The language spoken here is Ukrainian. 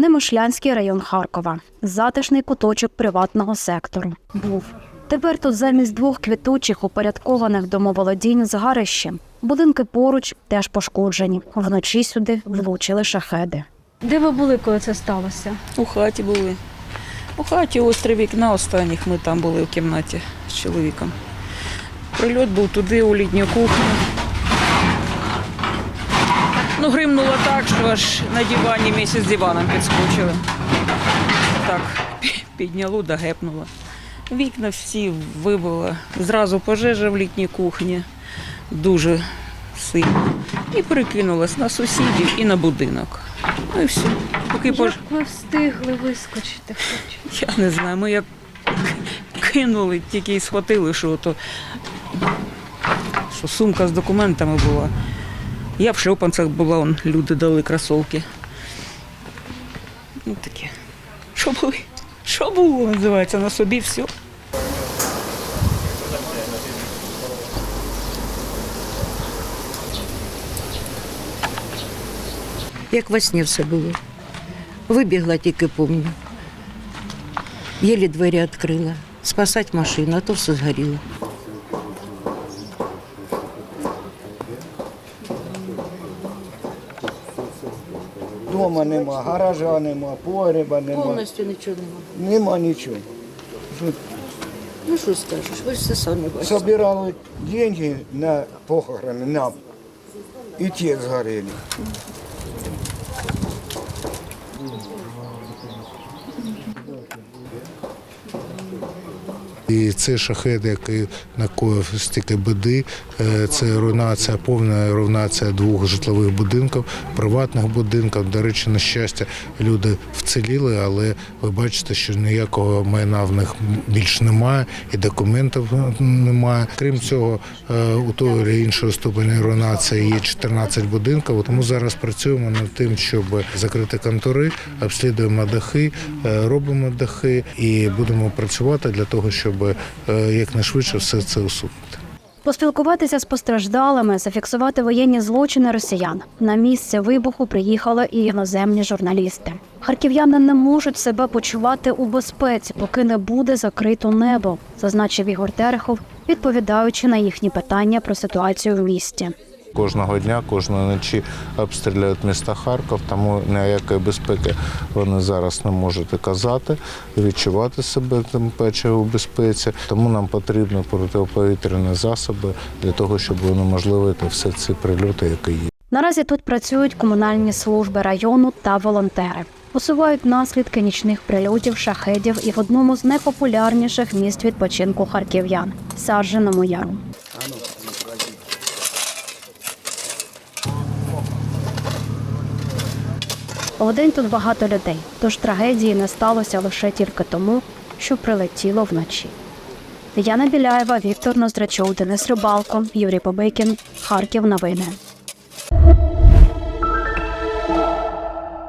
Немишлянський район Харкова, затишний куточок приватного сектору. Був. Тепер тут замість двох квітучих упорядкованих домоволодінь з гарищем. Будинки поруч теж пошкоджені. Вночі сюди влучили шахеди. Де ви були, коли це сталося? У хаті були. У хаті ось три вікна останніх ми там були в кімнаті з чоловіком. Прильот був туди, у літню кухню. Ну, гримнуло так, що аж на дивані місяць з диваном підскочили. Так, підняло да гепнуло. Вікна всі вибило. Зразу пожежа в літній кухні. Дуже сильно. І перекинулась на сусідів і на будинок. Ну і все. Поки пож... ви встигли вискочити хоч? Я не знаю, ми як кинули, тільки і схватили, що то що сумка з документами була. Я в шльопанцях була, он, люди дали кросовки. Ну таке. Що були? Що було, називається, на собі все. Як во сні все було. Вибігла тільки помню. Єлі двері відкрила. Спасати машину, а то все згоріло. Дома нема, гаража нема, погреба нема. Повністю нічого немає. Нема нічого. Ну що скажеш, ви ж все самі бачите. Собирали деньги на похорони нам. І ті згоріли. І цей шахет, який накоїв стільки біди, е, це руйнація, повна руйнація двох житлових будинків, приватних будинків. До речі, на щастя, люди вціліли, але ви бачите, що ніякого майна в них більш немає і документів немає. Крім цього, е, у того чи іншого ступені руйнації є 14 будинків. Тому зараз працюємо над тим, щоб закрити контори, обслідуємо дахи, е, робимо дахи і будемо працювати для того, щоб е, якнайшвидше все це усунути. Поспілкуватися з постраждалими, зафіксувати воєнні злочини росіян. На місце вибуху приїхали і іноземні журналісти. Харків'яни не можуть себе почувати у безпеці, поки не буде закрито небо, зазначив Ігор Терехов, відповідаючи на їхні питання про ситуацію в місті. Кожного дня, кожної ночі обстріляють міста Харків, тому ніякої безпеки вони зараз не можуть казати, відчувати себе тим паче у безпеці. Тому нам потрібні протиповітряні засоби для того, щоб унеможливити все ці прильоти, які є. Наразі тут працюють комунальні служби району та волонтери. Усувають наслідки нічних прильотів, шахедів і в одному з найпопулярніших місць відпочинку харків'ян Садженому яру. День тут багато людей, тож трагедії не сталося лише тільки тому, що прилетіло вночі. Яна Біляєва, Віктор Ноздрачов, Денис Рибалко, Юрій Побикін, Харків. Новини.